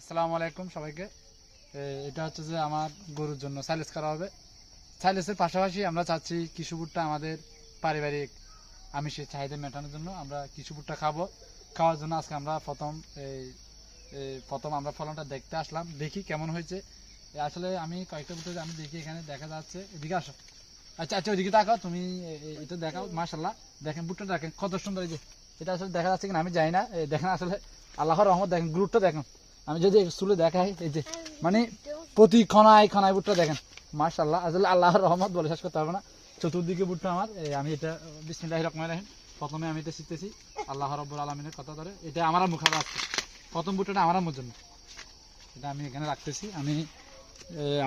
আসসালামু আলাইকুম সবাইকে। এটা হচ্ছে যে আমার গরুর জন্য সাইলেস করা হবে। সাইলেসের পাশাপাশি আমরা চাচ্ছি ভুট্টা আমাদের পারিবারিক আমিষের চাহিদা মেটানোর জন্য আমরা ভুট্টা খাব। খাওয়ার জন্য আজকে আমরা প্রথম এই প্রথম আমরা ফলনটা দেখতে আসলাম, দেখি কেমন হয়েছে। আসলে আমি কয়েকটা ভুট্টা আমি দেখি এখানে দেখা যাচ্ছে, এদিকে আসো। আচ্ছা আচ্ছা ওইদিকে তাকাও, তুমি এটা দেখাও মাশাল্লাহ দেখেন বুটটা দেখেন, কত সুন্দর এই যে। এটা আসলে দেখা যাচ্ছে কিনা আমি জানি না। দেখেন আসলে আল্লাহর রহমত, দেখেন গ্রুপটা দেখেন। আমি যদি চুলে দেখাই, এই যে মানে প্রতি খনায় খনায় বুটটা দেখেন। মার্শাল্লাহ আসলে আল্লাহর রহমত বলে শেষ করতে পারব না। চতুর্দিকে বুটটা আমার আমি এটা বিসমিল্লাহ রকমের রাহিম। প্রথমে আমি এটা শিখতেছি আল্লাহ রব্বুল আলমিনের কথা ধরে। এটা আমার মুখ আসছে প্রথম বুটটা আমার জন্য। এটা আমি এখানে রাখতেছি। আমি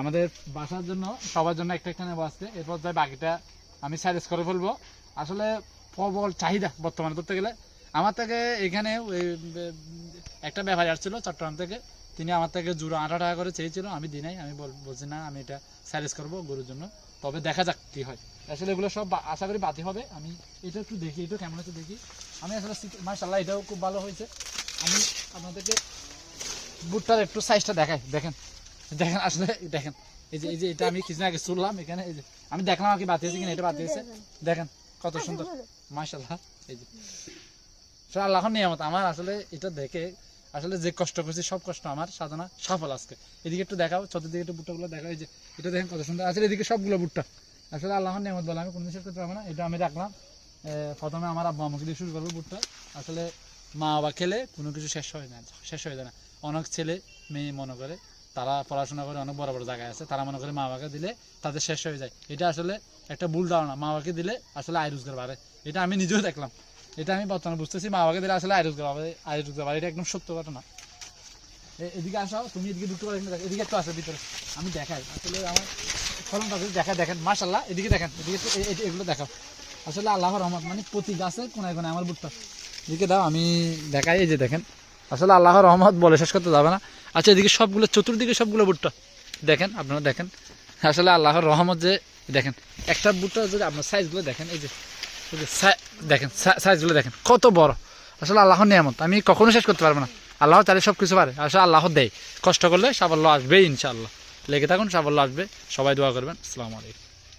আমাদের বাসার জন্য, সবার জন্য একটা এখানে বাঁচতে এরপর যাই বাকিটা আমি সাইজ করে ফেলব। আসলে প্রবল চাহিদা বর্তমানে ধরতে গেলে। আমার থেকে এখানে একটা ব্যাপারী আসছিল চট্টগ্রাম থেকে। তিনি আমার থেকে জুড়ো আঠারো টাকা করে চেয়েছিল। আমি দিই নাই। আমি বলছি না আমি এটা সাইজ করব গরুর জন্য। তবে দেখা যাক কি হয়। আসলে এগুলো সব আশা করি বাতি হবে। আমি এটা একটু দেখি এটা কেমন হচ্ছে দেখি। আমি আসলে মার্শাল্লাহ এটাও খুব ভালো হয়েছে। আমি আপনাদেরকে বুটটার একটু সাইজটা দেখাই। দেখেন দেখেন আসলে দেখেন এই যে এই যে এটা আমি কিছুদিন আগে চুললাম এখানে এই যে আমি দেখলাম আর কি বাতিয়েছে কিনা এটা বাতিয়েছে দেখেন কত সুন্দর। মার্শাল্লাহ এই যে। আসলে আল্লাহর নিয়ামত। আমার আসলে এটা দেখে আসলে যে কষ্ট করছি, সব কষ্ট আমার, সাধনা সফল আজকে। এদিকে একটু দেখাও, চতুর্দিকে একটু বুট্টাগুলো দেখাও, এই যে, এটা দেখেন কত সুন্দর। আসলে এদিকে সবগুলো বুট্টা। আসলে আল্লাহর নিয়ামত বলে, আমি কোনো শেষ করতে পারব না, এটা আমি রাখলাম। প্রথমে আমার আব্বা আমাকে দিয়ে শুরু করব বুটটা। আসলে মা বাবা খেলে কোনো কিছু শেষ হয়ে না, শেষ হয়ে যায় না। অনেক ছেলে, মেয়ে মনে করে, তারা পড়াশোনা করে অনেক বড় বড় জায়গায় আছে, তারা মনে করে মা বাবাকে দিলে তাদের শেষ হয়ে যায়। এটা আসলে একটা ভুল ধারণা, মা বাবাকে দিলে আসলে আয় রোজগার বাড়ে। এটা আমি নিজেও দেখলাম। এটা আমি বর্তমানে বুঝতেছি, মা বাবাকে দিলে আসলে বাড়ে আয় রোজগার বাড়ে এটা একদম সত্য ঘটনা এদিকে আসাও তুমি এদিকে দুটো করে দেখো। এদিকে একটু আসো, ভিতরে। আমি দেখাই, আসলে আমার ফলনটা দেখা, দেখেন মাশাল্লাহ এদিকে দেখেন, এদিকে এগুলো দেখাও। আসলে আল্লাহর রহমত মানে প্রতি গাছে কোনায় কোনায় আমার বুটটা। এদিকে দাও, আমি দেখাই, এই যে দেখেন। আসলে আল্লাহর রহমত বলে শেষ করতে যাবে না। আচ্ছা এদিকে সবগুলো, চতুর্দিকে সবগুলো বুটটা। দেখেন, আপনারা দেখেন। আসলে আল্লাহর রহমত যে, দেখেন, একটা বুটটা যদি আপনার সাইজগুলো দেখেন, এই যে দেখেন সাইজগুলো দেখেন, কত বড়। আসলে আল্লাহর নিয়ামত। আমি কখনো শেষ করতে পারব না। আল্লাহ চাইলে সব কিছু পারে। আসলে আল্লাহ দেয়। কষ্ট করলে সাফল্য আসবেই ইনশাআল্লাহ। লেগে থাকুন, সাফল্য আসবে। সবাই দোয়া করবেন। আসসালামু আলাইকুম।